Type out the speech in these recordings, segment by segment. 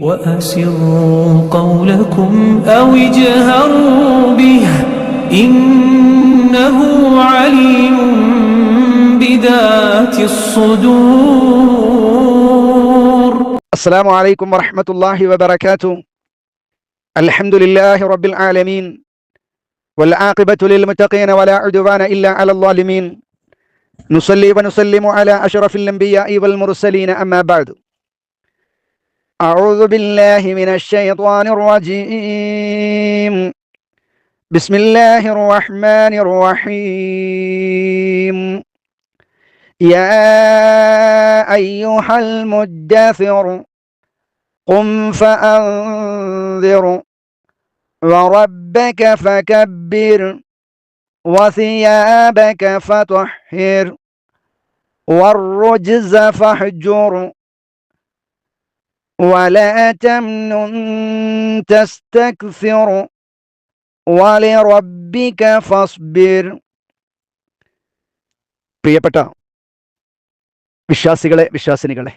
وأسروا قولكم أو اجهروا به إنه عليم بذات الصدور. السلام عليكم ورحمة الله وبركاته. الحمد لله رب العالمين والعاقبة للمتقين ولا عدوان إلا على الظالمين. نصلي ونسلم على أشرف الأنبياء والمرسلين أما بعد. أعوذ بالله من الشيطان الرجيم. بسم الله الرحمن الرحيم. يا أيها المدثر قم فأنذر وربك فكبر وثيابك فطهر والرجز فاهجر ولا تمنن تستكثر ولربك فاصبر പ്രിയപ്പെട്ട വിശ്വാസികളെ വിശ്വാസിനികളെ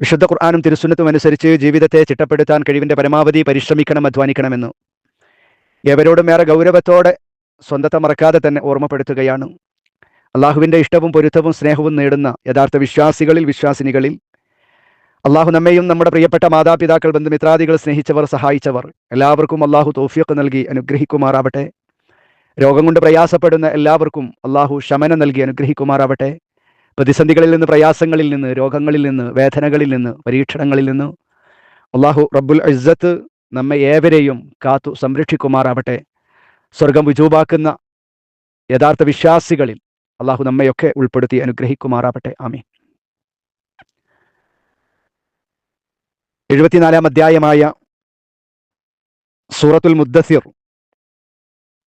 വിശുദ്ധ ഖുർആാനും തിരുസുന്നത്തും അനുസരിച്ച് ജീവിതത്തെ ചിട്ടപ്പെടുത്താൻ കഴിവിന്റെ പരമാവധി പരിശ്രമിക്കണം അധ്വാനിക്കണമെന്ന് എവരോടും ഏറെ ഗൗരവത്തോടെ സ്വന്തത്തെ മറക്കാതെ തന്നെ ഓർമ്മപ്പെടുത്തുകയാണ് അള്ളാഹുവിന്റെ ഇഷ്ടവും പൊരുത്തവും സ്നേഹവും നേടുന്ന യഥാർത്ഥ വിശ്വാസികളിൽ വിശ്വാസിനികളിൽ അള്ളാഹു നമ്മയും നമ്മുടെ പ്രിയപ്പെട്ട മാതാപിതാക്കൾ ബന്ധുമിത്രാദികൾ സ്നേഹിച്ചവർ സഹായിച്ചവർ. എല്ലാവർക്കും അള്ളാഹു തോഫിയൊക്കെ നൽകി അനുഗ്രഹിക്കുമാറാവട്ടെ. രോഗം കൊണ്ട് പ്രയാസപ്പെടുന്ന എല്ലാവർക്കും അള്ളാഹു ശമനം നൽകി അനുഗ്രഹിക്കുമാറാവട്ടെ. പ്രതിസന്ധികളിൽ നിന്ന് പ്രയാസങ്ങളിൽ നിന്ന് രോഗങ്ങളിൽ നിന്ന് വേദനകളിൽ നിന്ന് പരീക്ഷണങ്ങളിൽ നിന്ന് അള്ളാഹു റബ്ബുൽ അജ്സത്ത് നമ്മെ ഏവരെയും കാത്തു സംരക്ഷിക്കുമാറാവട്ടെ. സ്വർഗം വിജൂപാക്കുന്ന യഥാർത്ഥ വിശ്വാസികളിൽ അള്ളാഹു നമ്മയൊക്കെ ഉൾപ്പെടുത്തി അനുഗ്രഹിക്കുമാറാവട്ടെ. ആമീൻ. എഴുപത്തിനാലാം അധ്യായമായ സൂറത്തുൽ മുദ്ദസിർ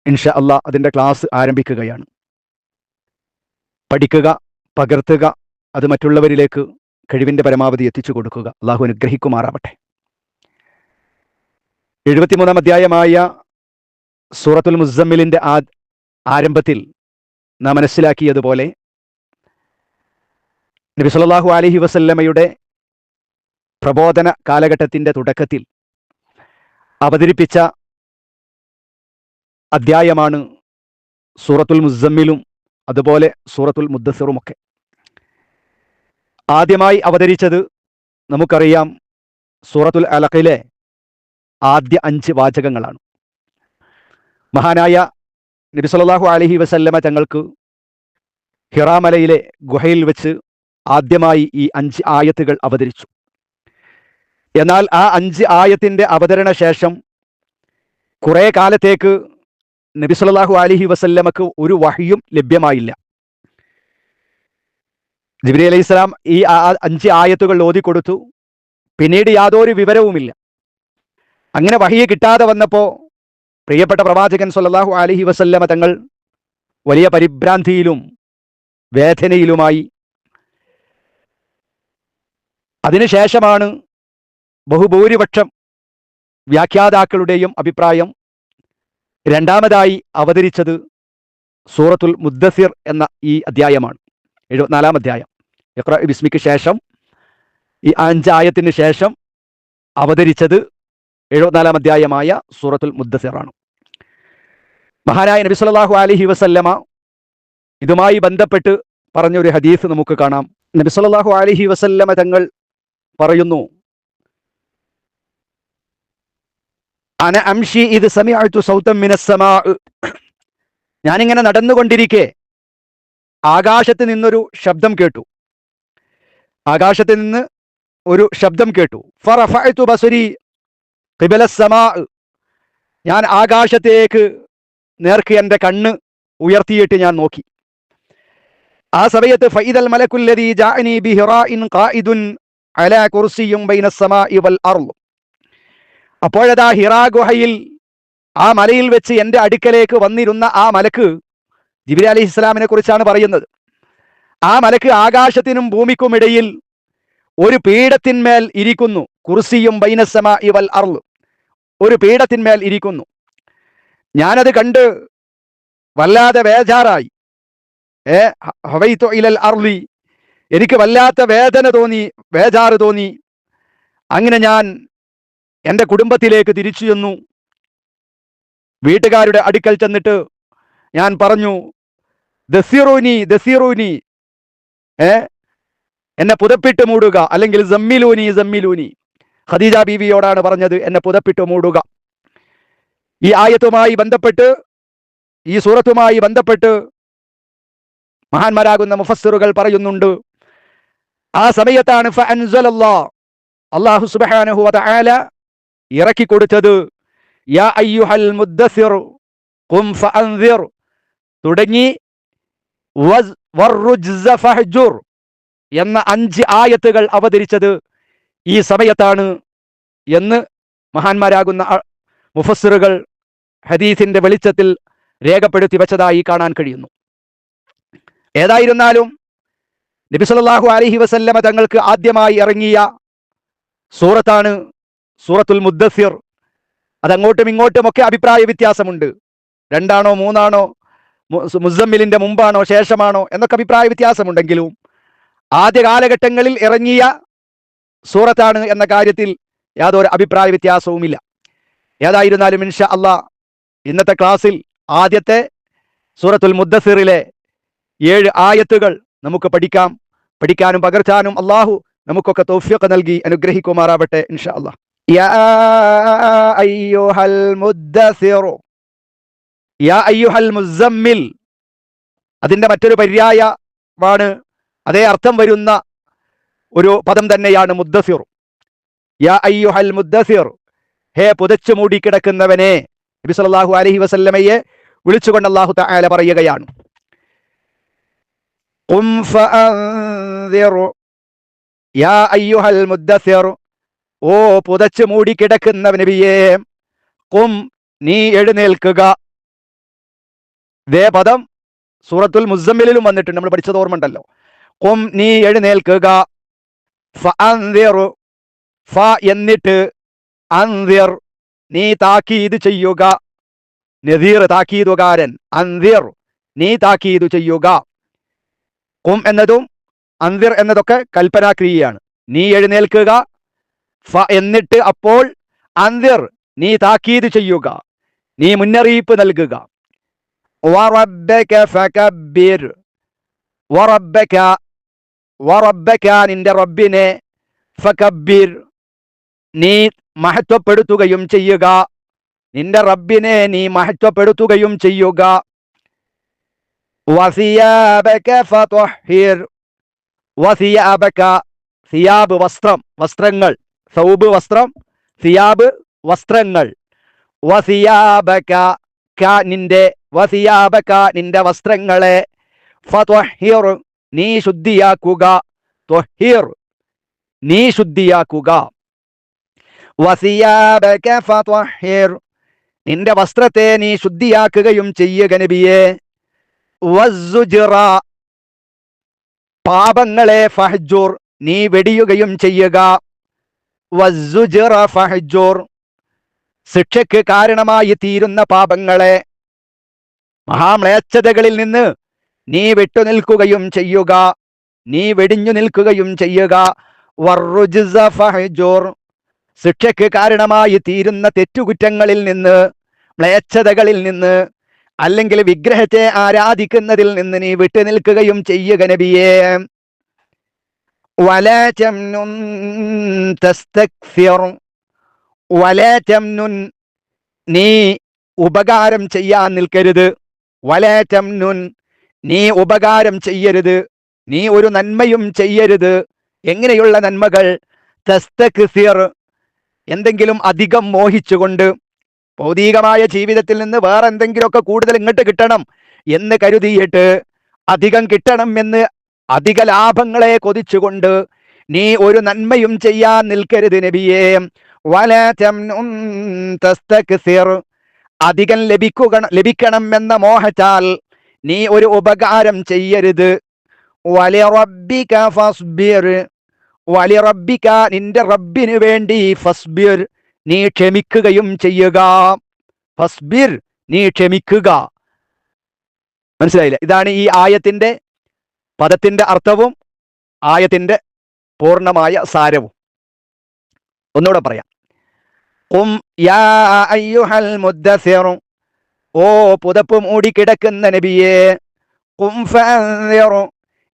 ഇൻഷ അള്ളാഹ് അതിന്റെ ക്ലാസ് ആരംഭിക്കുകയാണ്. പഠിക്കുക പകർത്തുക അത് മറ്റുള്ളവരിലേക്ക് കഴിവിന്റെ പരമാവധി എത്തിച്ചു കൊടുക്കുക. അള്ളാഹു അനുഗ്രഹിക്കുമാറാവട്ടെ. എഴുപത്തിമൂന്നാം അധ്യായമായ സൂറത്തുൽ മുസമ്മിലിന്റെ ആ ആരംഭത്തിൽ നാം മനസ്സിലാക്കിയതുപോലെ നബി സല്ലല്ലാഹു അലൈഹി വസല്ലമയുടെ പ്രബോധന കാലഘട്ടത്തിന്റെ തുടക്കത്തിൽ അവതരിപ്പിച്ച അധ്യായമാണ് സൂറത്തുൽ മുസമ്മിലും അതുപോലെ സൂറത്തുൽ മുദ്ദസറുമൊക്കെ ആദ്യമായി അവതരിച്ചത് നമുക്കറിയാം സൂറത്തുൽ അലഖിലെ ആദ്യ അഞ്ച് വാചകങ്ങളാണ്. മഹാനായ നബി സല്ലല്ലാഹു അലൈഹി വസല്ലമ തങ്ങൾക്ക് ഹിറാമലയിലെ ഗുഹയിൽ വെച്ച് ആദ്യമായി ഈ അഞ്ച് ആയത്തുകൾ അവതരിച്ചു. എന്നാൽ ആ അഞ്ച് ആയത്തിന്റെ അവതരണ ശേഷം കുറെ കാലത്തേക്ക് നബി സല്ലല്ലാഹു അലൈഹി വസല്ലമക്ക് ഒരു വഹിയും ലഭ്യമായില്ല. ജിബ്രി അലൈഹി സ്വലാം ഈ അഞ്ച് ആയത്തുകൾ ഓതിക്കൊടുത്തു പിന്നീട് യാതൊരു വിവരവുമില്ല. അങ്ങനെ വഹിയെ കിട്ടാതെ വന്നപ്പോൾ പ്രിയപ്പെട്ട പ്രവാചകൻ സല്ലല്ലാഹു അലഹി വസല്ലമ തങ്ങൾ വലിയ പരിഭ്രാന്തിയിലും വേദനയിലുമായി. അതിനുശേഷമാണ് ബഹുഭൂരിപക്ഷം വ്യാഖ്യാതാക്കളുടെയും അഭിപ്രായം രണ്ടാമതായി അവതരിച്ചത് സൂറത്തുൽ മുദ്ദസിർ എന്ന ഈ അധ്യായമാണ്. എഴുപത്തിനാലാം അധ്യായം. ഇഖ്റ ബിസ്മിക്ക് ശേഷം ഈ അഞ്ചായത്തിന് ശേഷം അവതരിച്ചത് എഴുപത്തിനാലാം അധ്യായമായ സൂറത്തുൽ മുദ്ദസിറാണ് മഹാനായ നബി സല്ലല്ലാഹു അലൈഹി വസല്ലമ ഇതുമായി ബന്ധപ്പെട്ട് പറഞ്ഞ ഒരു ഹദീസ് നമുക്ക് കാണാം. നബി സല്ലല്ലാഹു അലൈഹി വസല്ലമ തങ്ങൾ പറയുന്നു അന അംഷി ഞാനിങ്ങനെ നടന്നുകൊണ്ടിരിക്കെ. ആകാശത്ത് നിന്നൊരു ശബ്ദം കേട്ടു. ആകാശത്ത് നിന്ന് ഒരു ശബ്ദം കേട്ടു. ഞാൻ ആകാശത്തേക്ക് നേർക്ക് എന്റെ കണ്ണ് ഉയർത്തിയിട്ട് ഞാൻ നോക്കി. ആ സമയത്ത് ഫൈദൽ മലക്കുല്ലദീ ജാഅനി ബിഹിറാഇൻ ഖായിദുൻ അലാ കുർസിയും ബൈന ഇവൽ വൽ അർൾ അപ്പോഴതാ ഹിറാ ഗുഹയിൽ ആ മലയിൽ വെച്ച് എന്റെ അടുക്കലേക്ക് വന്നിരുന്ന ആ മലക്ക് ജിബിരി അലി ഇസ്ലാമിനെ കുറിച്ചാണ് പറയുന്നത്. ആ മലക്ക് ആകാശത്തിനും ഭൂമിക്കുമിടയിൽ ഒരു പീഠത്തിന്മേൽ ഇരിക്കുന്നു. കുർസിയും ബൈനസമ ഇവൽ അർൾ ഒരു പീഠത്തിന്മേൽ ഇരിക്കുന്നു. ഞാനത് കണ്ട് വല്ലാതെ വേജാറായി. ഏ ഹ- ഇലൽ അർളി എനിക്ക് വല്ലാത്ത വേദന തോന്നി വേജാറ് തോന്നി. അങ്ങനെ ഞാൻ എന്റെ കുടുംബത്തിലേക്ക് തിരിച്ചു ചെന്നു. വീട്ടുകാരുടെ അടുക്കൽ ചെന്നിട്ട് ഞാൻ പറഞ്ഞു ദസീറോനി ദസീറോനി ഏ? എന്നെ പുതപ്പിട്ട് മൂടുക. അല്ലെങ്കിൽ ജമ്മിലൂനി ജമ്മിലൂനി ഖദീജ ബീവിയോടാണ് പറഞ്ഞത് എന്നെ പുതപ്പിട്ട് മൂടുക. ഈ ആയത്തുമായി ബന്ധപ്പെട്ട് ഈ സൂറത്തുമായി ബന്ധപ്പെട്ട് മഹാന്മാരാകുന്ന മുഫസ്സിറുകൾ പറയുന്നുണ്ട് ആ സമയത്താണ് അള്ളാഹു തആല ഇറക്കി കൊടുത്തത് യാ അയ്യുഹൽ മുദ്ദസിർ കും തുടങ്ങി എന്ന അഞ്ച് ആയത്തുകൾ അവതരിച്ചത് ഈ സമയത്താണ് എന്ന് മഹാന്മാരാകുന്ന മുഫസ്സിറുകൾ ഹദീസിന്റെ വെളിച്ചത്തിൽ രേഖപ്പെടുത്തി വെച്ചതായി കാണാൻ കഴിയുന്നു. ഏതായിരുന്നാലും നബി അലഹി അലൈഹി വസല്ലമ തങ്ങൾക്ക് ആദ്യമായി ഇറങ്ങിയ സൂറത്താണ് സൂറത്തുൽ മുദ്ദസിർ അതങ്ങോട്ടും ഇങ്ങോട്ടും ഒക്കെ അഭിപ്രായ വ്യത്യാസമുണ്ട്. രണ്ടാണോ മൂന്നാണോ മുസമ്മിലിന്റെ മുമ്പാണോ ശേഷമാണോ എന്നൊക്കെ അഭിപ്രായ വ്യത്യാസമുണ്ടെങ്കിലും ആദ്യ കാലഘട്ടങ്ങളിൽ ഇറങ്ങിയ സൂറത്താണ് എന്ന കാര്യത്തിൽ യാതൊരു അഭിപ്രായ വ്യത്യാസവുമില്ല. ഏതായിരുന്നാലും ഇൻഷാ അല്ല ഇന്നത്തെ ക്ലാസ്സിൽ ആദ്യത്തെ സൂറത്തുൽ മുദ്ദസിറിലെ ഏഴ് ആയത്തുകൾ നമുക്ക് പഠിക്കാം. പഠിക്കാനും പകർത്താനും അള്ളാഹു നമുക്കൊക്കെ തൗഫീഖ് നൽകി അനുഗ്രഹിക്കുമാറാവട്ടെ ഇൻഷാ അള്ളാ. യാ أيها المدثر يا أيها المزمل അതിന്റെ മറ്റൊരു പര്യായമാണ്. അതേ അർത്ഥം വരുന്ന ഒരു പദം തന്നെയാണ് മുദ്ദസിർ യാ അയ്യുഹൽ മുദ്ദസിർ ഹേ പുതച്ചു മൂടി കിടക്കുന്നവനെ. നബി സല്ലല്ലാഹു അലൈഹി വസല്ലമയെ വിളിച്ചുകൊണ്ട് അല്ലാഹു തആല പറയുകയാണ്. യാ അയ്യുഹൽ മുദ്ദസിർ ഓ പുതച്ചു മൂടി കിടക്കുന്നവ നബിയേ ഖും നീ എഴുന്നേൽക്കുക. ഇതേ പദം സൂറത്തുൽ മുസമ്മിലും വന്നിട്ടുണ്ട്. നമ്മൾ പഠിച്ചത് ഓർമ്മണ്ടല്ലോ കും നീ എഴുന്നേൽക്കുക. ഫ എന്നിട്ട് അൻദിർ നീ താക്കീത് ചെയ്യുക. നദീർ താക്കീതുകാരൻ അന്തിർ നീ താക്കീത് ചെയ്യുക. കും എന്നതും അന്തിർ എന്നതൊക്കെ കൽപ്പനാക്രിയയാണ്. നീ എഴുന്നേൽക്കുക എന്നിട്ട് അപ്പോൾ അന്തിർ നീ താക്കീത് ചെയ്യുക. നീ മുന്നറിയിപ്പ് നൽകുക. നിന്റെ റബ്ബിനെ ഫകബ്ബിർ. നീ മഹത്വപ്പെടുത്തുകയും ചെയ്യുക. നിന്റെ റബ്ബിനെ നീ മഹത്വപ്പെടുത്തുകയും ചെയ്യുക. സിയാബ് വസ്ത്രം വസ്ത്രങ്ങൾ. സൗബ് വസ്ത്രം സിയാബ് വസ്ത്രങ്ങൾ. നിന്റെ വസിയാബക നിന്റെ വസ്ത്രങ്ങളെ നീ ശുദ്ധിയാക്കുക. നീ ശുദ്ധിയാക്കുക. നിന്റെ വസ്ത്രത്തെ നീ ശുദ്ധിയാക്കുകയും ചെയ്യുക നബിയെ. പാപങ്ങളെ ഫഹ്ജൂർ നീ വെടിയുകയും ചെയ്യുക. ശിക്ഷയ്ക്ക് കാരണമായി തീരുന്ന പാപങ്ങളെ മഹാമ്ലേച്ഛതകളിൽ നിന്ന് നീ വിട്ടുനിൽക്കുകയും ചെയ്യുക. നീ വെടിഞ്ഞു നിൽക്കുകയും ചെയ്യുക. ശിക്ഷയ്ക്ക് കാരണമായി തീരുന്ന തെറ്റുകുറ്റങ്ങളിൽ നിന്ന് മ്ലേച്ഛതകളിൽ നിന്ന് അല്ലെങ്കിൽ വിഗ്രഹത്തെ ആരാധിക്കുന്നതിൽ നിന്ന് നീ വിട്ടുനിൽക്കുകയും ചെയ്യുക നബിയേ. വലാ تمن تستكثر വലാ തംനുൻ നീ ഉപകാരം ചെയ്യാൻ നിൽക്കരുത്. വലാ തംനുൻ നീ ഉപകാരം ചെയ്യരുത്. നീ ഒരു നന്മയും ചെയ്യരുത്. എങ്ങനെയുള്ള നന്മകൾ? തസ്തക്സിർ എന്തെങ്കിലും അധികം മോഹിച്ചുകൊണ്ട്. ഭൗതികമായ ജീവിതത്തിൽ നിന്ന് വേറെ എന്തെങ്കിലുമൊക്കെ കൂടുതൽ ഇങ്ങോട്ട് കിട്ടണം എന്ന് കരുതിയിട്ട് അധികം കിട്ടണം എന്ന് അധിക ലാഭങ്ങളെ കൊതിച്ചുകൊണ്ട് നീ ഒരു നന്മയും ചെയ്യാൻ നിൽക്കരുത് നബിയേ. അധികം ലഭിക്കുക ലഭിക്കണം എന്ന മോഹച്ചാൽ നീ ഒരു ഉപകാരം ചെയ്യരുത്. വലിറബ്ബിക നിന്റെ റബ്ബിന് വേണ്ടി ഫസ്ബിർ. നീ ക്ഷമിക്കുകയും ചെയ്യുക. ഫസ്ബിർ നീ ക്ഷമിക്കുക. മനസ്സിലായില്ല? ഇതാണ് ഈ ആയത്തിന്റെ പദത്തിന്റെ അർത്ഥവും ആയത്തിന്റെ പൂർണമായ സാരവും. ഒന്നുകൂടെ പറയാം. ഉം യാ അയ്യുഹൽ മുദ്ദസിറും ഓ പുതപ്പ് മൂടിക്കിടക്കുന്ന നബിയേ ഫഅൻദിറു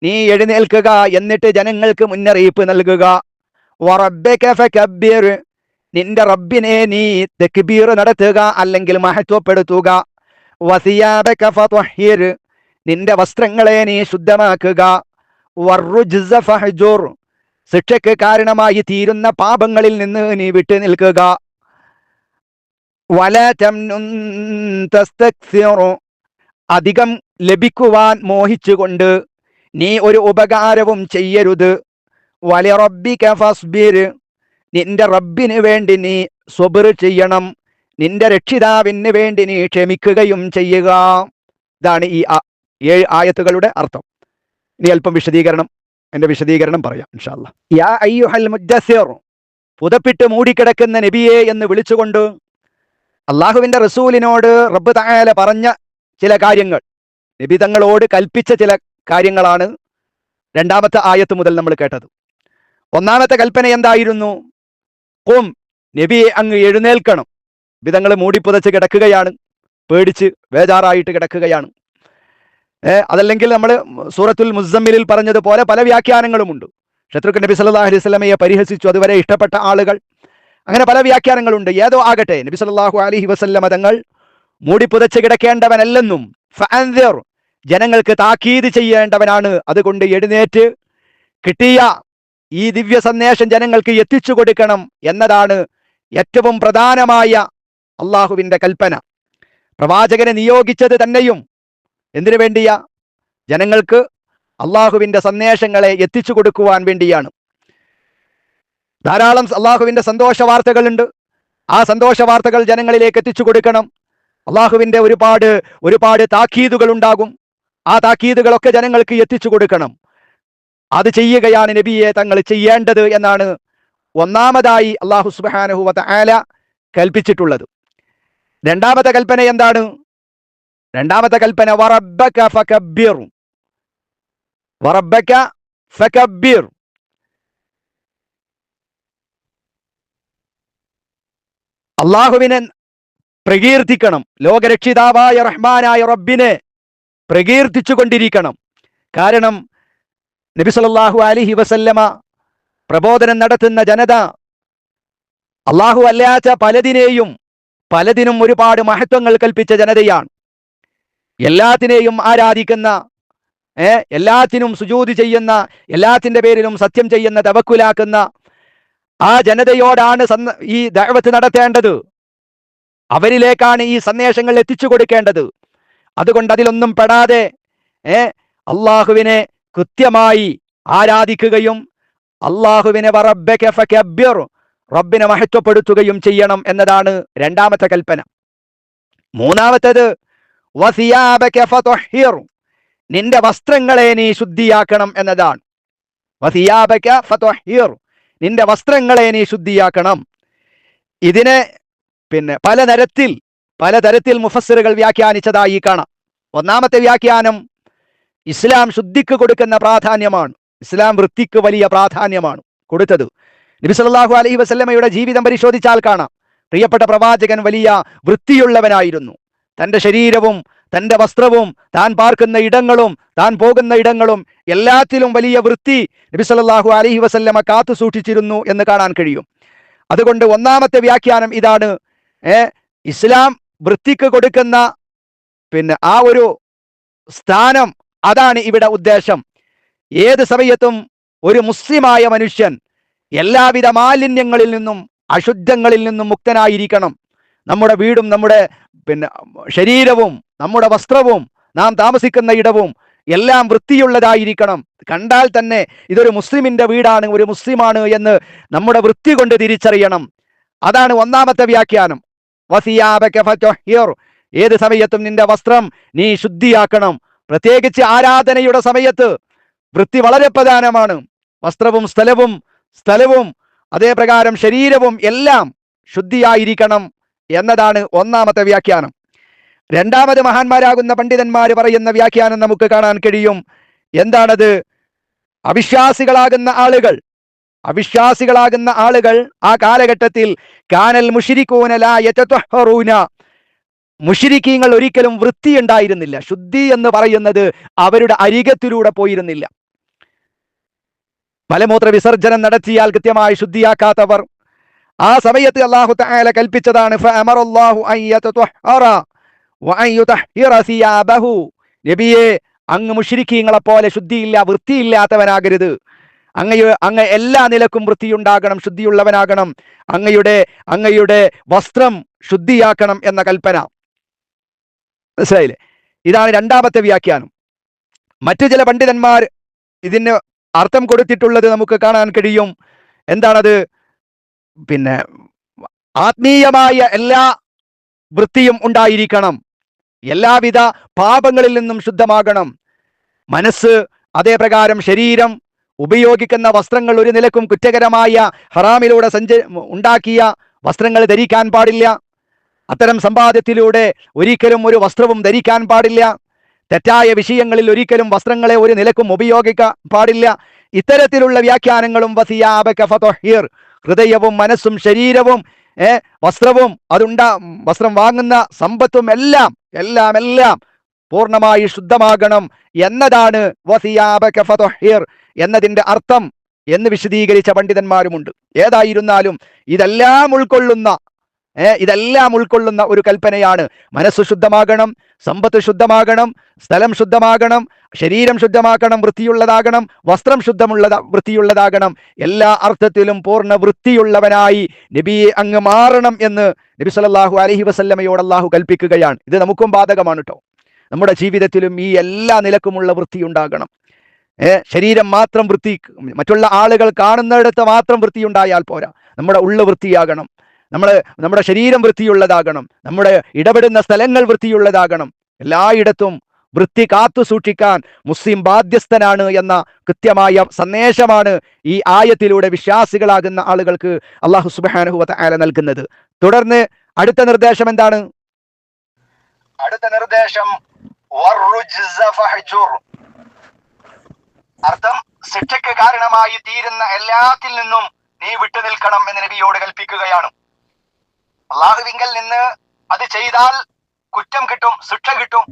നീ എഴുന്നേൽക്കുക എന്നിട്ട് ജനങ്ങൾക്ക് മുന്നറിയിപ്പ് നൽകുക നിന്റെ റബ്ബിനെ നീ തക്ബീർ നടത്തുക അല്ലെങ്കിൽ മഹത്വപ്പെടുത്തുക ഫത്വഹിർ നിന്റെ വസ്ത്രങ്ങളെ നീ ശുദ്ധമാക്കുക. ശിക്ഷയ്ക്ക് കാരണമായി തീരുന്ന പാപങ്ങളിൽ നിന്ന് നീ വിട്ടു നിൽക്കുക. വല അധികം ലഭിക്കുവാൻ മോഹിച്ചുകൊണ്ട് നീ ഒരു ഉപകാരവും ചെയ്യരുത്. വലിറബ്ബിക ഫസ്ബിർ. നിന്റെ റബ്ബിന് വേണ്ടി നീ സ്വബിർ ചെയ്യണം. നിന്റെ രക്ഷിതാവിന് വേണ്ടി നീ ക്ഷമിക്കുകയും ചെയ്യുക. ഇതാണ് ഈ ഏഴ് ആയത്തുകളുടെ അർത്ഥം. ഇനി അല്പം വിശദീകരണം എന്റെ വിശദീകരണം പറയാം അയ്യുഹൽ പുതപ്പിട്ട് മൂടിക്കിടക്കുന്ന നബിയെ എന്ന് വിളിച്ചുകൊണ്ട് അള്ളാഹുവിന്റെ റസൂലിനോട് റബ്ബ് തായാല പറഞ്ഞ ചില കാര്യങ്ങൾ. നബി തങ്ങളോട് കൽപ്പിച്ച ചില കാര്യങ്ങളാണ് രണ്ടാമത്തെ ആയത്ത് മുതൽ നമ്മൾ കേട്ടത്. ഒന്നാമത്തെ കൽപ്പന എന്തായിരുന്നു? കും നബിയെ അങ്ങ് എഴുന്നേൽക്കണം. വിധങ്ങൾ മൂടിപ്പുതച്ച് കിടക്കുകയാണ് പേടിച്ച് വേജാറായിട്ട് കിടക്കുകയാണ്. അതല്ലെങ്കിൽ നമ്മൾ സൂറത്തുൽ മുസമ്മിലിൽ പറഞ്ഞതുപോലെ പല വ്യാഖ്യാനങ്ങളുമുണ്ട്. ശത്രുക്കൻ നബി സല്ലല്ലാഹു അലൈഹി സ്വലമയെ പരിഹസിച്ചു അതുവരെ ഇഷ്ടപ്പെട്ട ആളുകൾ. അങ്ങനെ പല വ്യാഖ്യാനങ്ങളുണ്ട്. ഏതോ ആകട്ടെ നബി സല്ലല്ലാഹു അലൈഹി വസല്ലമ തങ്ങൾ മൂടിപ്പുതച്ച് കിടക്കേണ്ടവനല്ലെന്നും ജനങ്ങൾക്ക് താക്കീത് ചെയ്യേണ്ടവനാണ്. അതുകൊണ്ട് എഴുന്നേറ്റ് കിട്ടിയ ഈ ദിവ്യ സന്ദേശം ജനങ്ങൾക്ക് എത്തിച്ചു കൊടുക്കണം എന്നതാണ് ഏറ്റവും പ്രധാനമായ അള്ളാഹുവിന്റെ കൽപ്പന. പ്രവാചകനെ നിയോഗിച്ചത് തന്നെയും എന്തിനു വേണ്ടിയാ? ജനങ്ങൾക്ക് അള്ളാഹുവിന്റെ സന്ദേശങ്ങളെ എത്തിച്ചു കൊടുക്കുവാൻ വേണ്ടിയാണ്. ധാരാളം അള്ളാഹുവിന്റെ സന്തോഷ വാർത്തകളുണ്ട്. ആ സന്തോഷ വാർത്തകൾ ജനങ്ങളിലേക്ക് എത്തിച്ചു കൊടുക്കണം. അള്ളാഹുവിന്റെ ഒരുപാട് ഒരുപാട് താക്കീതുകൾ ഉണ്ടാകും. ആ താക്കീതുകളൊക്കെ ജനങ്ങൾക്ക് എത്തിച്ചു കൊടുക്കണം. അത് ചെയ്യുകയാണ് നബിയെ തങ്ങൾ ചെയ്യേണ്ടത് എന്നാണ് ഒന്നാമതായി അള്ളാഹു സുബാനഹുവത്ത ആല കൽപ്പിച്ചിട്ടുള്ളത്. രണ്ടാമത്തെ കൽപ്പന എന്താണ്? രണ്ടാമത്തെ കൽപ്പന വറബ്ബക ഫകബ്ബിർ വറബ്ബക ഫക്കബീർ അള്ളാഹുവിനെ പ്രകീർത്തിക്കണം. ലോകരക്ഷിതാവായ റഹ്മാനായ റബ്ബിനെ പ്രകീർത്തിച്ചു കൊണ്ടിരിക്കണം കാരണം നബി സല്ലല്ലാഹു അലൈഹി വസല്ലമ പ്രബോധനം നടത്തുന്ന ജനത അള്ളാഹു അല്ലാത്ത പലതിനെയും പലതിനും ഒരുപാട് മഹത്വങ്ങൾ കൽപ്പിച്ച ജനതയാണ്. എല്ലാത്തിനെയും ആരാധിക്കുന്ന ഏ എല്ലാത്തിനും സുജൂതി ചെയ്യുന്ന എല്ലാത്തിന്റെ പേരിലും സത്യം ചെയ്യുന്ന തവക്കുലാക്കുന്ന ആ ജനതയോടാണ് ഈ ദഅവത്ത് നടത്തേണ്ടത്. അവരിലേക്കാണ് ഈ സന്ദേശങ്ങൾ എത്തിച്ചു കൊടുക്കേണ്ടത്. അതുകൊണ്ട് അതിലൊന്നും പെടാതെ ഏ അള്ളാഹുവിനെ കൃത്യമായി ആരാധിക്കുകയും അള്ളാഹുവിനെ റബ്ബിനെ മഹത്വപ്പെടുത്തുകയും ചെയ്യണം എന്നതാണ് രണ്ടാമത്തെ കൽപ്പന. മൂന്നാമത്തേത് നിന്റെ വസ്ത്രങ്ങളെ നീ ശുദ്ധിയാക്കണം എന്നതാണ്. നിന്റെ വസ്ത്രങ്ങളെ നീ ശുദ്ധിയാക്കണം. ഇതിനെ പിന്നെ പലതരത്തിൽ പലതരത്തിൽ മുഫസ്സിറുകൾ വ്യാഖ്യാനിച്ചതായി കാണാം. ഒന്നാമത്തെ വ്യാഖ്യാനം ഇസ്ലാം ശുദ്ധിക്ക് കൊടുക്കുന്ന പ്രാധാന്യമാണ്. ഇസ്ലാം വൃത്തിക്ക് വലിയ പ്രാധാന്യമാണ് കൊടുത്തത്. നബി സല്ലല്ലാഹു അലൈഹി വസല്ലമയുടെ ജീവിതം പരിശോധിച്ചാൽ കാണാം. പ്രിയപ്പെട്ട പ്രവാചകൻ വലിയ വൃത്തിയുള്ളവനായിരുന്നു. തന്റെ ശരീരവും തന്റെ വസ്ത്രവും താൻ പാർക്കുന്ന ഇടങ്ങളും താൻ പോകുന്ന ഇടങ്ങളും എല്ലാത്തിലും വലിയ വൃത്തി നബി സല്ലല്ലാഹു അലൈഹി വസല്ലമ കാത്തു സൂക്ഷിച്ചിരുന്നു എന്ന് കാണാൻ കഴിയും. അതുകൊണ്ട് ഒന്നാമത്തെ വ്യാഖ്യാനം ഇതാണ് ഇസ്ലാം വൃത്തിക്ക് കൊടുക്കുന്ന പിന്നെ ആ ഒരു സ്ഥാനം അതാണ് ഇവിടെ ഉദ്ദേശം. ഏത് സമയത്തും ഒരു മുസ്ലിമായ മനുഷ്യൻ എല്ലാവിധ മാലിന്യങ്ങളിൽ നിന്നും അശുദ്ധങ്ങളിൽ നിന്നും മുക്തനായിരിക്കണം. നമ്മുടെ വീടും നമ്മുടെ പിന്നെ ശരീരവും നമ്മുടെ വസ്ത്രവും നാം താമസിക്കുന്ന ഇടവും എല്ലാം വൃത്തിയുള്ളതായിരിക്കണം. കണ്ടാൽ തന്നെ ഇതൊരു മുസ്ലിമിന്റെ വീടാണ് ഒരു മുസ്ലിമാണ് എന്ന് നമ്മുടെ വൃത്തി കൊണ്ട് തിരിച്ചറിയണം. അതാണ് ഒന്നാമത്തെ വ്യാഖ്യാനം. ഏത് സമയത്തും നിന്റെ വസ്ത്രം നീ ശുദ്ധിയാക്കണം. പ്രത്യേകിച്ച് ആരാധനയുടെ സമയത്ത് വൃത്തി വളരെ പ്രധാനമാണ്. വസ്ത്രവും സ്ഥലവും സ്ഥലവും അതേ പ്രകാരം ശരീരവും എല്ലാം ശുദ്ധിയായിരിക്കണം. എന്നതാണ് ഒന്നാമത്തെ വ്യാഖ്യാനം. രണ്ടാമത് മഹാന്മാരാകുന്ന പണ്ഡിതന്മാർ പറയുന്ന വ്യാഖ്യാനം നമുക്ക് കാണാൻ കഴിയും. എന്താണത്? അവിശ്വാസികളാകുന്ന ആളുകൾ അവിശ്വാസികളാകുന്ന ആളുകൾ ആ കാലഘട്ടത്തിൽ കാനൽ മുഷിരിക്കൂനലൂന മുഷിരിക്കീങ്ങൾ ഒരിക്കലും വൃത്തി ഉണ്ടായിരുന്നില്ല. ശുദ്ധി എന്ന് പറയുന്നത് അവരുടെ അരികത്തിലൂടെ പോയിരുന്നില്ല. മലമൂത്ര വിസർജനം നടത്തിയാൽ കൃത്യമായി ശുദ്ധിയാക്കാത്തവർ ആ സമയത്ത് അള്ളാഹു തആല കൽപ്പിച്ചതാണ് നബിയെ അങ്ങ് മുഷിരിക്കീങ്ങളെ പോലെ ശുദ്ധിയില്ല വൃത്തിയില്ലാത്തവനാകരുത്. അങ്ങയ അങ്ങ് എല്ലാ നിലക്കും വൃത്തിയുണ്ടാകണം ശുദ്ധിയുള്ളവനാകണം. അങ്ങയുടെ അങ്ങയുടെ വസ്ത്രം ശുദ്ധിയാക്കണം എന്ന കൽപ്പന. മനസ്സിലായില്ലേ? ഇതാണ് രണ്ടാമത്തെ വ്യാഖ്യാനം. മറ്റു ചില പണ്ഡിതന്മാർ ഇതിന് അർത്ഥം കൊടുത്തിട്ടുള്ളത് നമുക്ക് കാണാൻ കഴിയും. എന്താണത്? പിന്നെ ആത്മീയമായ എല്ലാ വൃത്തിയും ഉണ്ടായിരിക്കണം. എല്ലാവിധ പാപങ്ങളിൽ നിന്നും ശുദ്ധമാകണം. മനസ്സ് അതേപ്രകാരം ശരീരം ഉപയോഗിക്കുന്ന വസ്ത്രങ്ങൾ ഒരു നിലക്കും കുറ്റകരമായ ഹറാമിലൂടെ സഞ്ച ഉണ്ടാക്കിയ വസ്ത്രങ്ങൾ ധരിക്കാൻ പാടില്ല. അത്തരം സമ്പാദ്യത്തിലൂടെ ഒരിക്കലും ഒരു വസ്ത്രവും ധരിക്കാൻ പാടില്ല. തെറ്റായ വിഷയങ്ങളിൽ ഒരിക്കലും വസ്ത്രങ്ങളെ ഒരു നിലക്കും ഉപയോഗിക്കാൻ പാടില്ല. ഇത്തരത്തിലുള്ള വ്യാഖ്യാനങ്ങളും വസിയാബ് ഫതഹിർ ഹൃദയവും മനസ്സും ശരീരവും വസ്ത്രവും അതുണ്ടാ വസ്ത്രം വാങ്ങുന്ന സമ്പത്തും എല്ലാം എല്ലാം എല്ലാം പൂർണമായി ശുദ്ധമാകണം എന്നതാണ് എന്നതിന്റെ അർത്ഥം എന്ന് വിശദീകരിച്ച പണ്ഡിതന്മാരുമുണ്ട്. ഏതായിരുന്നാലും ഇതെല്ലാം ഉൾക്കൊള്ളുന്ന ഇതെല്ലാം ഉൾക്കൊള്ളുന്ന ഒരു കൽപ്പനയാണ്. മനസ്സ് ശുദ്ധമാകണം സമ്പത്ത് ശുദ്ധമാകണം സ്ഥലം ശുദ്ധമാകണം ശരീരം ശുദ്ധമാക്കണം വൃത്തിയുള്ളതാകണം വസ്ത്രം ശുദ്ധമുള്ളത് വൃത്തിയുള്ളതാകണം. എല്ലാ അർത്ഥത്തിലും പൂർണ വൃത്തിയുള്ളവനായി നബിയെ അങ്ങ് മാറണം എന്ന് നബി സല്ലല്ലാഹു അലഹി വസല്ലമയോട് അള്ളാഹു കൽപ്പിക്കുകയാണ്. ഇത് നമുക്കും ബാധകമാണ് കേട്ടോ നമ്മുടെ ജീവിതത്തിലും ഈ എല്ലാ നിലക്കുമുള്ള വൃത്തി ഉണ്ടാകണം. ശരീരം മാത്രം വൃത്തി മറ്റുള്ള ആളുകൾ കാണുന്നിടത്ത് മാത്രം വൃത്തിയുണ്ടായാൽ പോരാ. നമ്മുടെ ഉള്ളു വൃത്തിയാകണം. നമ്മൾ നമ്മുടെ ശരീരം വൃത്തിയുള്ളതാകണം. നമ്മുടെ ഇടപെടുന്ന സ്ഥലങ്ങൾ വൃത്തിയുള്ളതാകണം. എല്ലായിടത്തും വൃത്തി കാത്തു സൂക്ഷിക്കാൻ മുസ്ലിം ബാധ്യസ്ഥനാണ് എന്ന കൃത്യമായ സന്ദേശമാണ് ഈ ആയത്തിലൂടെ വിശ്വാസികളാകുന്ന ആളുകൾക്ക് അള്ളാഹു സുബാനുഹുവ ആല നൽകുന്നത്. തുടർന്ന് അടുത്ത നിർദ്ദേശം എന്താണ്? അടുത്ത നിർദ്ദേശം. അർത്ഥം ശിക്ഷയ്ക്ക് കാരണമായി തീരുന്ന എല്ലാത്തിൽ നിന്നും നീ വിട്ടു നിൽക്കണം എന്ന് നബിയോട് കൽപ്പിക്കുകയാണ്. അള്ളാഹുവിങ്കൽ നിന്ന് അത് ചെയ്താൽ കുറ്റം കിട്ടും ശിക്ഷ കിട്ടും.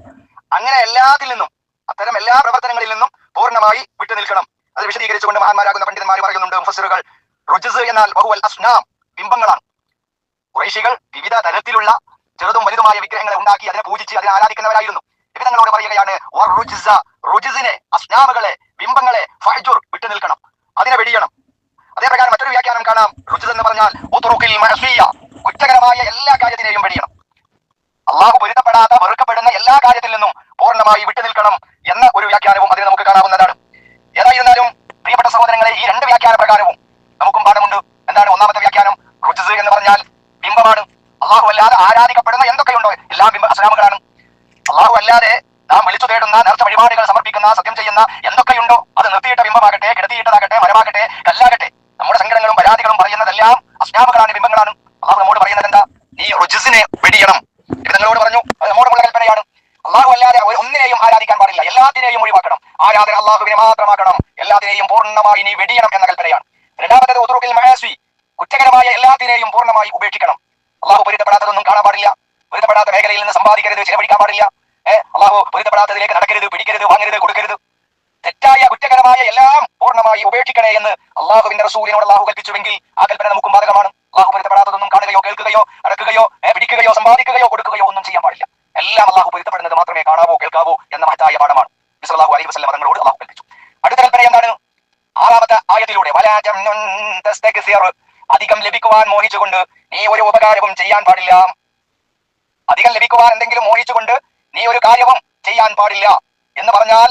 അങ്ങനെ എല്ലാത്തിൽ നിന്നും അത്തരം എല്ലാ പ്രവർത്തനങ്ങളിൽ നിന്നും പൂർണമായി വിട്ടു നിൽക്കണം. അത് വിശദീകരിച്ചുകൊണ്ട് മഹാന്മാരാകുന്ന പണ്ഡിതന്മാർ പറയുന്നുണ്ട് മുഫസറുകൾ റുജസ് എന്നാൽ ബഹുവൽ അസ്നാം ബിംബങ്ങളാണ്. കുറേശികൾ വിവിധ തരത്തിലുള്ള ചെറുതും വലുതുമായ വിഗ്രഹങ്ങളെ ഉണ്ടാക്കി അതിനെ പൂജിച്ച് അതിനെ ആരാധിക്കുന്നവരായിരുന്നു. വിവിധങ്ങളോട് പറയുകയാണ് റുജിസിനെ റുജ്സ", അസ്നാമുകളെ ബിംബങ്ങളെ ഫഹ്ജുർ വിട്ടു നിൽക്കണം. അതിനെ വെടിയണം. അതേപ്രകാരം മറ്റൊരു വ്യാഖ്യാനം കാണാം. റുജിസ് എന്ന് പറഞ്ഞാൽ കുറ്റകരമായ എല്ലാ കാര്യത്തിനെയും വെടിയണം. അള്ളാഹു പൊരുത്തപ്പെടാത്ത വെറുക്കപ്പെടുന്ന എല്ലാ കാര്യത്തിൽ നിന്നും പൂർണമായി വിട്ടു നിൽക്കണം എന്ന ഒരു വ്യാഖ്യാനവും അതിന് നമുക്ക് കാണാവുന്നതാണ്. ഏതായിരുന്നാലും പ്രിയപ്പെട്ട സഹോദരങ്ങളെ ഈ രണ്ട് വ്യാഖ്യാന പ്രകാരവും നമുക്കും പാഠമുണ്ട്. എന്താണ് ഒന്നാമത്തെ വ്യാഖ്യാനം? റുജസ് എന്ന് പറഞ്ഞാൽ ബിംബമാണ്. അള്ളാഹു അല്ലാതെ ആരാധിക്കപ്പെടുന്ന എന്തൊക്കെയുണ്ടോ? എല്ലാ ബിംബ അസ്ലാമുകളാണ്. അള്ളാഹു അല്ലാതെ നാം വിളിച്ചു തേടുന്ന നേർച്ച വഴിപാടുകൾ സമർപ്പിക്കുന്ന സത്യം ചെയ്യുന്ന എന്തൊക്കെയുണ്ടോ? അത് നിർത്തിയിട്ട ബിംബമാകട്ടെ കിടത്തിയിട്ടതാകട്ടെ മരമാകട്ടെ കല്ലാകട്ടെ. നമ്മുടെ സങ്കടങ്ങളും പരാതികളും പറയുന്നതെല്ലാം അസ്നാമുകളാണ് ബിംബങ്ങളാണ് അള്ളാഹു നമ്മോട് പറയുന്നത് എന്താ നീ റുജിസിനെ വെടിയണം ഇത് നിങ്ങളോട് പറഞ്ഞു അത് നമ്മോടുള്ള കൽപ്പനയാണ് അള്ളാഹു അല്ലാതെ ഒരു ഒന്നിനെയും ആരാധിക്കാൻ പാടില്ല എല്ലാത്തിനെയും ഒഴിവാക്കണം ആരാധന അള്ളാഹുവിനെ മാത്രമാക്കണം എല്ലാത്തിനെയും പൂർണമായി നീ വെടിയണം എന്ന കൽപ്പനയാണ് രണ്ടാമത്തേത് ഉതുറുക്കിൽ മഹാസ്വി കുറ്റകരമായ എല്ലാത്തിനെയും പൂർണമായി ഉപേക്ഷിക്കണം അള്ളാഹു പൊരുത്തപ്പെടാത്തതൊന്നും കാണാൻ പാടില്ല പൊരുത്തപ്പെടാത്ത മേഖലയിൽ സമ്പാദിക്കരുത് ചിലവഴിക്കാൻ പാടില്ല. ഏഹ് അള്ളാഹു പൊരുത്തപ്പെടാത്തതിലേക്ക് നടക്കരുത് പിടിക്കരുത് വാങ്ങരുത് കൊടുക്കരുത്. തെറ്റായ കുറ്റകരമായ എല്ലാം പൂർണമായി ഉപേക്ഷിക്കണേ എന്ന് അള്ളാഹുവിന്റെ റസൂലിനോട് അള്ളാഹു കൽപ്പിച്ചുവെങ്കിൽ ആ കൽപ്പന നമുക്കും ബാധകമാണ്. അള്ളാഹു പൊരുത്തപ്പെടാത്തതൊന്നും കാണുകയോ കേൾക്കുകയോ നടക്കുകയോ പിടിക്കുകയോ സമ്പാദിക്കുകയോ കൊടുക്കുകയോ ഒന്നും ചെയ്യാൻ പാടില്ല. എല്ലാം അള്ളാഹു പൊരുത്തപ്പെടുന്നത് മാത്രമേ കാണാവോ കേൾക്കാവോ എന്ന മഹത്തായ പാഠമാണ്. അള്ളാഹു അലൈഹി വസല്ലം തങ്ങളോട് അള്ളാഹു കൽപ്പിച്ചു. അടുത്ത കൽപ്പന എന്താണ്? ആറാമത്തെ ആയത്തിലൂടെ അധികം ലഭിക്കുവാൻ മോഹിച്ചുകൊണ്ട് നീ ഒരു ഉപകാരവും ചെയ്യാൻ പാടില്ല. അധികം ലഭിക്കുവാൻ എന്തെങ്കിലും മോഹിച്ചുകൊണ്ട് നീ ഒരു കാര്യവും ചെയ്യാൻ പാടില്ല എന്ന് പറഞ്ഞാൽ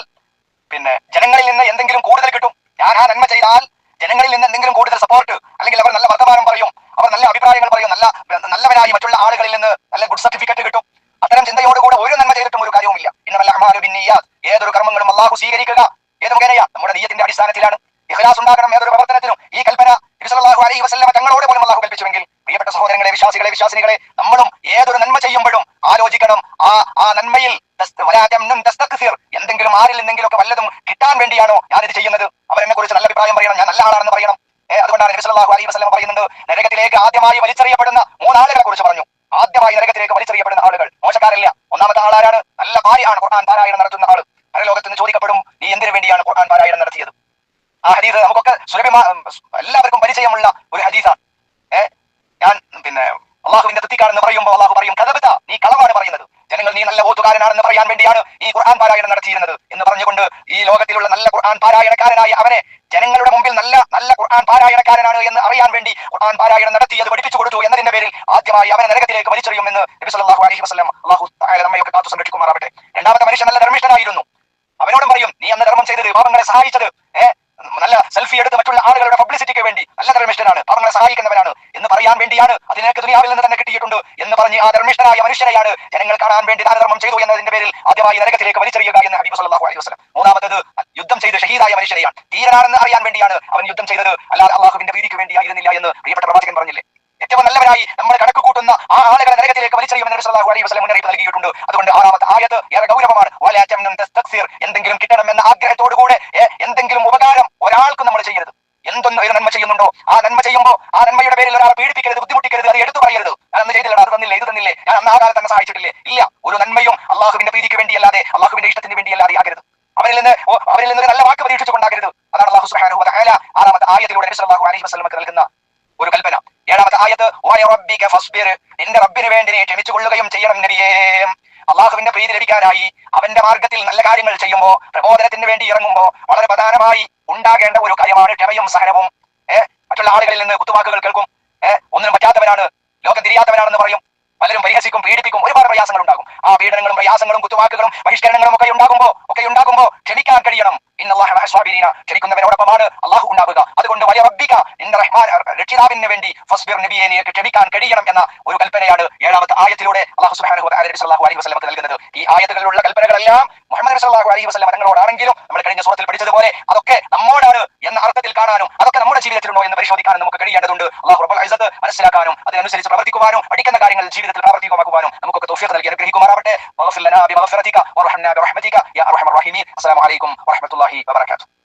പിന്നെ ജനങ്ങളിൽ നിന്ന് എന്തെങ്കിലും കൂടുതൽ കിട്ടും. ഞാൻ ആ നന്മ ചെയ്താൽ ജനങ്ങളിൽ നിന്ന് എന്തെങ്കിലും കൂടുതൽ സപ്പോർട്ട് അല്ലെങ്കിൽ അവർ നല്ല വർത്തമാനം പറയും അവർ നല്ല അഭിപ്രായങ്ങൾ പറയും നല്ല നല്ലവരായി മറ്റുള്ള ആളുകളിൽ നിന്ന് നല്ല ഗുഡ് സർട്ടിഫിക്കറ്റ് കിട്ടും. അത്തരം ചിന്തയോടുകൂടെ ഒരു നന്മ ചെയ്തിട്ടും ഒരു കാര്യവുമില്ല ഇന്നമല്ല അഹ്മാലു ബിന്നിയ്യാത്ത്. ഏതൊരു കർമ്മങ്ങളും അള്ളാഹു സ്വീകരിക്കുക. ഏത് മുഖേനയാ? നമ്മുടെ നീയത്തിന്റെ അടിസ്ഥാനത്തിലാണ്. ഇഹ്ലാസ് ഉണ്ടാകണം ഏതൊരു പ്രവർത്തനത്തിനും. ഈ കൽപ്പന അലൈഹി വസല്ലമ തങ്ങളോട് പോലും അള്ളാഹു കൽപ്പിച്ചുവെങ്കിൽ പ്രിയപ്പെട്ട സഹോദരങ്ങളെ വിശ്വാസികളെ വിശ്വാസിനികളെ നമ്മളും ഏതൊരു നന്മ ചെയ്യുമ്പോഴും ആലോചിക്കണം. ആ ആ നന്മയിൽ. എന്തെങ്കിലും ആരിൽ നിന്നെങ്കിലും ഒക്കെ വല്ലതും കിട്ടാൻ വേണ്ടിയാണോ ഞാനിത് ചെയ്യുന്നത്? അവരെന്നെ കുറിച്ച് നല്ല അഭിപ്രായം പറയണം. ഞാൻ നല്ല ആളാണെന്ന് പറയണം. അതുകൊണ്ടാണ് നബിസ്വല്ലാഹു അലൈഹി വസ്ലം പറയുന്നത് നരകത്തിലേക്ക് ആദ്യമായി വലിച്ചെറിയപ്പെടുന്ന മൂന്നാളുകളെ കുറിച്ച് പറഞ്ഞു. ആദ്യമായി നരകത്തിലേക്ക് വലിച്ചെറിയപ്പെടുന്ന ആളുകൾ. മോശക്കാരല്ല. ഒന്നാമത്തെ ആളാരാണ്? നല്ല ഭാര്യയാണ്. ഖുർആൻ പാരായണം നടത്തുന്ന ആൾ. പരലോകത്ത് നിന്ന് ചോദിക്കപ്പെടും നീ എന്തിനു വേണ്ടിയാണ് ഖുർആൻ പാരായണം നടത്തിയത്? ആ ഹദീസ് നമുക്കൊക്കെ സുലഭമാ എല്ലാവർക്കും പരിചയമുള്ള ഒരു ഹദീസാണ്. ഞാൻ പിന്നെ അള്ളാഹുവിന്റെ തൃപ്തിക്കാണെന്ന് പറയുമ്പോൾ അള്ളാഹു പറയും കഥപിത നീ കളവാണ് പറയുന്നത്. ജനങ്ങൾ നീ നല്ല ഓത്തുകാരനാണെന്ന് പറയാൻ വേണ്ടിയാണ് ഈ ഖുർആൻ പാരായണം നടത്തിയിരുന്നത്. എന്ന് പറഞ്ഞുകൊണ്ട് ഈ ലോകത്തിലുള്ള നല്ല ഖുർആൻ പാരായണക്കാരനായ അവനെ ജനങ്ങളുടെ മുമ്പിൽ നല്ല നല്ല ഖുർആൻ പാരായണക്കാരനാണ് എന്ന് അറിയാൻ വേണ്ടി ഖുർആൻ പാരായണം നടത്തി അത് പഠിപ്പിച്ചു കൊടുത്തു എന്നതിന്റെ പേരിൽ ആദ്യമായി അവനെ നരകത്തിലേക്ക് വലിച്ചെറിയുമെന്ന് നബി സല്ലല്ലാഹു അലൈഹി വസല്ലം അള്ളാഹു നമ്മയൊക്കെ കാത്തു സംരക്ഷിക്കുമാറാവട്ടെ. രണ്ടാമത്തെ മനുഷ്യൻ നല്ല ധർമ്മിഷ്ഠനായിരുന്നു. അവനോടും പറയും നീ അന്ന് ധർമ്മം ചെയ്തത് പാപങ്ങളെ സഹായിച്ചത് ഏ നല്ല സെൽഫി എടുത്ത് മറ്റുള്ള ആളുകളുടെ പബ്ലിസിറ്റിക്ക് വേണ്ടി നല്ല ധർമ്മിഷ്ഠനാണ് പാപങ്ങളെ സഹായിക്കുന്നവനാണ് എന്ന് പറയാൻ വേണ്ടിയാണ് അതിനേക്ക് ദുനിയാവിൽ നിന്ന് തന്നെ കിട്ടിയിട്ടുണ്ട് എന്ന് പറഞ്ഞ് ആ ധർമ്മിഷ്ഠനായ മനുഷ്യനെയാണ് ജനങ്ങൾ കാണാൻ വേണ്ടി ദാനധർമ്മം ചെയ്തു എന്നതിന്റെ പേരിൽ ആദ്യമായി നരകത്തിലേക്ക് വലിച്ചെറിയുക എന്ന് ഹബീബ് സല്ലല്ലാഹു അലൈഹി വസ്ലം മൂന്നാമത്തത് യുദ്ധം ചെയ്ത് ഷഹീദായ മനുഷ്യരെയാണ് ധീരനാണെന്ന് അറിയാൻ വേണ്ടിയാണ് അവൻ യുദ്ധം ചെയ്തത്. അല്ലാതെ അള്ളാഹുവിന്റെ പ്രീതിക്ക് വേണ്ടിയായിരുന്നില്ല എന്ന് പ്രിയപ്പെട്ട പ്രവാചകൻ പറഞ്ഞില്ലേ? ഏറ്റവും നല്ലവരായി നമ്മൾ കണക്ക് കൂട്ടുന്ന ആ ആളുകളെ നരകത്തിലേക്ക് വലിച്ചെറിയുമെന്ന് സല്ലല്ലാഹു അലൈഹി വസല്ലം മുന്നറിയിപ്പ് നൽകിയിട്ടുണ്ട്. അതുകൊണ്ട് ആറാമത്തെ ആയത്ത് ഏറെ ഗൗരവമാണ്. എന്തെങ്കിലും കിട്ടണം എന്ന ആഗ്രഹത്തോടുകൂടെ എന്തെങ്കിലും ഉപകാരം ഒരാൾക്ക് നമ്മൾ ചെയ്യരുത്. എന്തൊന്നും ഒരു നന്മ ചെയ്യുന്നുണ്ടോ? ആ നന്മ ചെയ്യുമ്പോൾ ആ നന്മയുടെ പേരിൽ ഒരാൾ പീഡിപ്പിക്കരുത് ബുദ്ധിമുട്ടിക്കരുത് അത് എടുത്തു പറയരുത്. അന്ന് ചെയ്തില്ല അത് തന്നില്ലേ ഇത് തന്നില്ലേ ഞാൻ അന്ന് ആ തന്നെ സഹായിച്ചിട്ടില്ലേ? ഇല്ല ഒരു നന്മയും അള്ളാഹുവിന്റെ പ്രീതിക്ക് വേണ്ടിയല്ലാതെ അള്ളാഹുവിന്റെ ഇഷ്ടത്തിന് വേണ്ടിയല്ലാതെ ആകരുത്. അവരിൽ നിന്ന് അവരിൽ നിന്ന് നല്ല വാക്ക് പരീക്ഷിച്ചുകൊണ്ടാകരുത് അതാണ് അള്ളാഹു തആല ആറാമത്തെ ആയത്തിലൂടെ അലൈഹി വസല്ലമക്ക് നൽകുന്ന ഒരു കൽപ്പന. ഏഴാമത്തെ ആയത്ത് "വയ റബ്ബിക ഫസ്ബിർ. നിന്റെ റബ്ബിന് വേണ്ടി നീ ക്ഷമിച്ചു കൊള്ളുകയും ചെയ്യണം നബിയേ. അള്ളാഹുവിന്റെ പ്രീതി ലഭിക്കാനായി അവന്റെ മാർഗത്തിൽ നല്ല കാര്യങ്ങൾ ചെയ്യുമ്പോൾ പ്രബോധനത്തിന് വേണ്ടി ഇറങ്ങുമ്പോൾ വളരെ പ്രധാനമായി ഉണ്ടാകേണ്ട ഒരു കാര്യമാണ് ക്ഷമയും സഹനവും. മറ്റുള്ള ആളുകളിൽ നിന്ന് കുത്തുവാക്കുകൾ കേൾക്കും. ഏഹ് ഒന്നിനും പറ്റാത്തവനാണ് ലോകം തിരിയാത്തവനാണെന്ന് പറയും. പലരും പരിഹസിക്കും പീഡിപ്പിക്കും ഒരുപാട് പ്രയാസങ്ങൾ ഉണ്ടാകും ആ പീഡനങ്ങളും പ്രയാസങ്ങളും കുത്തുവാക്കുകളും ബഹിഷ്കരണങ്ങളും ഒക്കെ ഉണ്ടാകുമ്പോ ഒക്കെ ഉണ്ടാകുമ്പോ ക്ഷമിക്കാൻ കഴിയണം. ക്ഷമിക്കുന്നവനോടൊപ്പമാണ് അള്ളാഹു ഉണ്ടാവുക. അതുകൊണ്ട് വലിയ റബ്ബിക നിന്റെ റഹ്മാൻ രക്ഷിതാവിന് വേണ്ടി ഫസ്ബിർ നബിയെ നീക്ക് ക്ഷമിക്കാൻ കഴിയണം എന്ന ഒരു കൽപ്പനയാണ് ഏഴാമത്തെ ആയത്തിലൂടെ അള്ളാഹു സുബ്ഹാനഹു വ തആല നബി സല്ലല്ലാഹു അലൈഹി വസല്ലമക്ക് നൽകുന്നത്. ഈ ആയത്തുകളിലുള്ള കൽപ്പനകളെല്ലാം മുഹമ്മദ് നബി സല്ലല്ലാഹു അലൈഹി വസല്ലം തങ്ങളോടാണെങ്കിലും നമ്മൾ കഴിഞ്ഞ സൂറത്തിൽ പഠിച്ചതുപോലെ അതൊക്കെ നമ്മോടാണ് എന്ന അർത്ഥത്തിൽ കാണാനും അതൊക്കെ നമ്മുടെ ജീവിതത്തിലുണ്ടോ എന്ന് പരിശോധിക്കാനും നമുക്ക് കഴിയേണ്ടതുണ്ട്. അള്ളാഹു റബ്ബുൽ ഇസ്സത്ത് മനസ്സിലാക്കാനും അതിനനുസരിച്ച് പ്രവർത്തിക്കുവാനും പഠിക്കുന്ന കാര്യങ്ങൾ ജീവിതത്തിൽ പ്രാവർത്തികമാക്കുവാനും നമുക്കൊക്കെ തൗഫീഖ് നൽകി അനുഗ്രഹിക്കുമാറാവട്ടെ. വഗ്ഫിർ ലനാ ബിമഗ്ഫിറതിക വർഹംനാ ബിറഹ്മതിക. യാ warahmatullahi wabarakatuh.